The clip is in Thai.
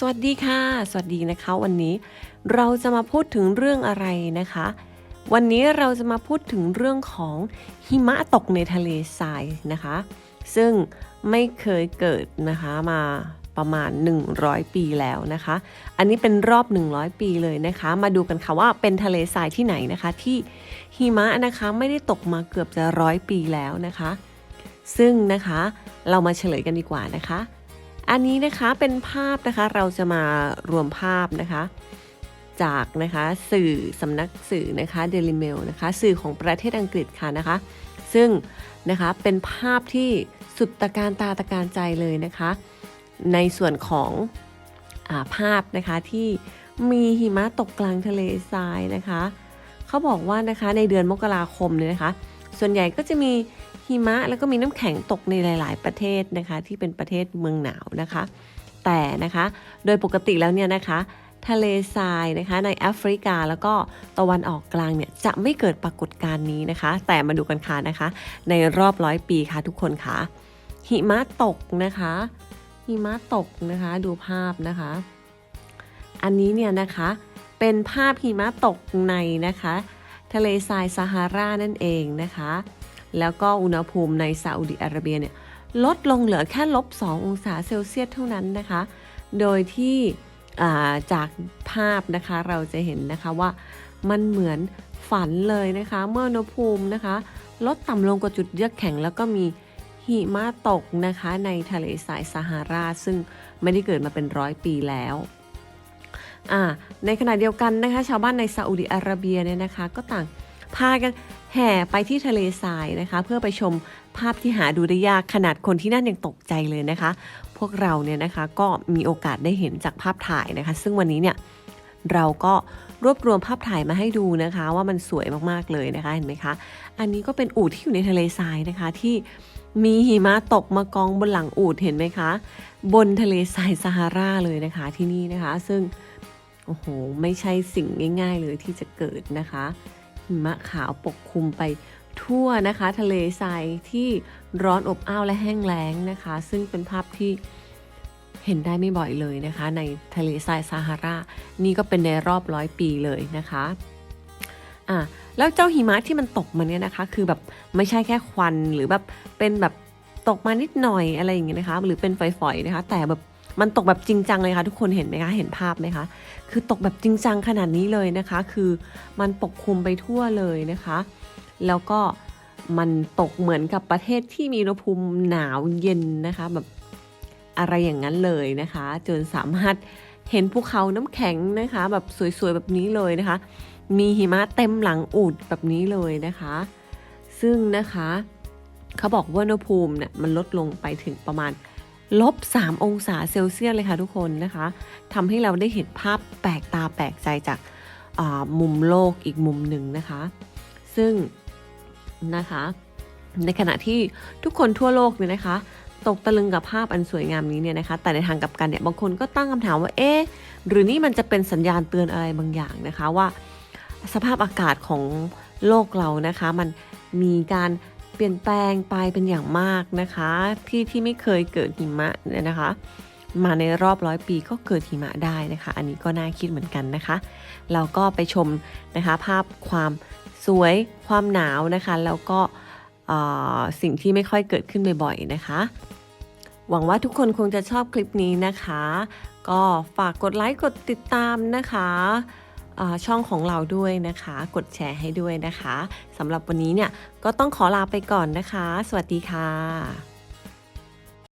สวัสดีค่ะ สวัสดีนะคะ วันนี้เราจะมาพูดถึงเรื่องอะไรนะคะ วันนี้เราจะมาพูดถึงเรื่องของหิมะตกในทะเลทรายนะคะ ซึ่งไม่เคยเกิดนะคะมาประมาณ 100 ปีแล้วนะคะ อันนี้เป็นรอบ 100 ปีเลยนะคะ มาดูกันค่ะว่าเป็นทะเลทรายที่ไหนนะคะ ที่หิมะนะคะไม่ได้ตกมาเกือบจะร้อยปีแล้วนะคะ ซึ่งนะคะเรามาเฉลยกันดีกว่านะคะ อันนี้นะคะเป็นภาพนะคะเราจะมารวมภาพนะคะ จากนะคะสื่อสำนักสื่อนะคะ Daily Mail นะคะสื่อของประเทศอังกฤษค่ะนะคะ ซึ่งนะคะเป็นภาพที่สุดตะการตาตะการใจเลยนะคะ ในส่วนของอาภาพนะคะที่มีหิมะตกกลางทะเลทรายนะคะ เขาบอกว่านะคะในเดือนมกราคมเนี่ยนะคะ ส่วนใหญ่ก็จะมี หิมะแล้วก็มีน้ำแข็งตกในหลาย ๆ ประเทศนะคะ ที่เป็นประเทศเมืองหนาวนะคะ แต่นะคะโดยปกติแล้วเนี่ยนะคะ ทะเลทรายนะคะในแอฟริกาแล้วก็ตะวันออกกลางเนี่ยจะไม่เกิดปรากฏการณ์นี้นะคะ แต่มาดูกันค่ะนะคะ ในรอบร้อยปีค่ะทุกคนค่ะหิมะตกนะคะหิมะตกนะคะดูภาพนะคะ อันนี้เนี่ยนะคะเป็นภาพหิมะตกในนะคะ ทะเลทรายซาฮารานั่นเองนะคะ แล้วก็อุณหภูมิในซาอุดิอาระเบียเนี่ยลดลงเหลือแค่ลบ 2 องศาเซลเซียสเท่านั้นนะคะ โดยที่าจากภาพนะคะเราจะเห็นนะคะว่ามันเหมือนฝันเลยนะคะ เมื่ออุณหภูมินะคะ ลดต่ำลงกว่าจุดเยือกแข็ง แล้วก็มีหิมะตกนะคะในทะเลทรายซาฮาราซึ่งไม่ได้เกิดมาเป็นร้อยปีแล้วในขณะเดียวกันนะคะ ชาวบ้านในซาอุดิอาระเบียเนี่ยนะคะ ก็ต่างพากัน แห่ไปที่ทะเลทรายนะคะ เพื่อไปชมภาพที่หาดูได้ยากขนาดคนที่นั่นยังตกใจเลยนะคะ พวกเราเนี่ยนะคะก็มีโอกาสได้เห็นจากภาพถ่ายนะคะ ซึ่งวันนี้เนี่ยเราก็รวบรวมภาพถ่ายมาให้ดูนะคะ ว่ามันสวยมากๆเลยนะคะเห็นไหมคะ อันนี้ก็เป็นอูฐที่อยู่ในทะเลทรายนะคะที่มีหิมะตกมากองบนหลังอูฐเห็นไหมคะ บนทะเลทรายซาฮาราเลยนะคะที่นี่นะคะ ซึ่งโอ้โหไม่ใช่สิ่งง่าย ๆ เลยที่จะเกิดนะคะ หิมะขาวปกคลุมไปทั่วนะคะ ทะเลทรายที่ร้อนอบอ้าวและแห้งแล้งนะคะ ซึ่งเป็นภาพที่เห็นได้ไม่บ่อยเลยนะคะ ในทะเลทรายซาฮารา นี่ก็เป็นในรอบร้อยปีเลยนะคะอะแล้วเจ้าหิมะที่มันตกมาเนี่ยนะคะ คือแบบไม่ใช่แค่ควันหรือแบบเป็นแบบตกมานิดหน่อยอะไรอย่างเงี้ยนะคะ หรือเป็นฝอยๆนะคะ แต่แบบ มันตกแบบจริงจังเลยค่ะทุกคนเห็นไหมคะ เห็นภาพไหมคะ คือตกแบบจริงจังขนาดนี้เลยนะคะ คือมันปกคลุมไปทั่วเลยนะคะ แล้วก็มันตกเหมือนกับประเทศที่มีอุณหภูมิหนาวเย็นนะคะ แบบอะไรอย่างนั้นเลยนะคะ จนสามารถเห็นภูเขาน้ำแข็งนะคะ แบบสวยๆแบบนี้เลยนะคะ มีหิมะเต็มหลังอูดแบบนี้เลยนะคะ ซึ่งนะคะเขาบอกว่าอุณหภูมิเนี่ยมันลดลงไปถึงประมาณ ลบ 3 องศาเซลเซียสเลยค่ะทุกคนนะคะทำให้เราได้เห็นภาพแปลกตาแปลกใจจากมุมโลกอีกมุมหนึ่งนะคะ ซึ่งนะคะในขณะที่ทุกคนทั่วโลกเนี่ยนะคะ ตกตะลึงกับภาพอันสวยงามนี้เนี่ยนะคะ แต่ในทางกลับกันเนี่ยบางคนก็ตั้งคำถามว่าเอ๊ะหรือนี่มันจะเป็นสัญญาณเตือนอะไรบางอย่างนะคะว่า สภาพอากาศของโลกเรานะคะ มันมีการ เปลี่ยนแปลงไปเป็นอย่างมากนะคะ ที่ที่ไม่เคยเกิดหิมะเนี่ยนะคะ มาในรอบร้อยปีก็เกิดหิมะได้นะคะ อันนี้ก็น่าคิดเหมือนกันนะคะ เราก็ไปชมนะคะภาพความสวยความหนาวนะคะ แล้วก็สิ่งที่ไม่ค่อยเกิดขึ้นบ่อยๆนะคะ หวังว่าทุกคนคงจะชอบคลิปนี้นะคะ ก็ฝากกดไลค์กดติดตามนะคะ ช่องของเราด้วยนะคะ กดแชร์ให้ด้วยนะคะสำหรับวันนี้เนี่ยก็ต้องขอลาไปก่อนนะคะ สวัสดีค่ะ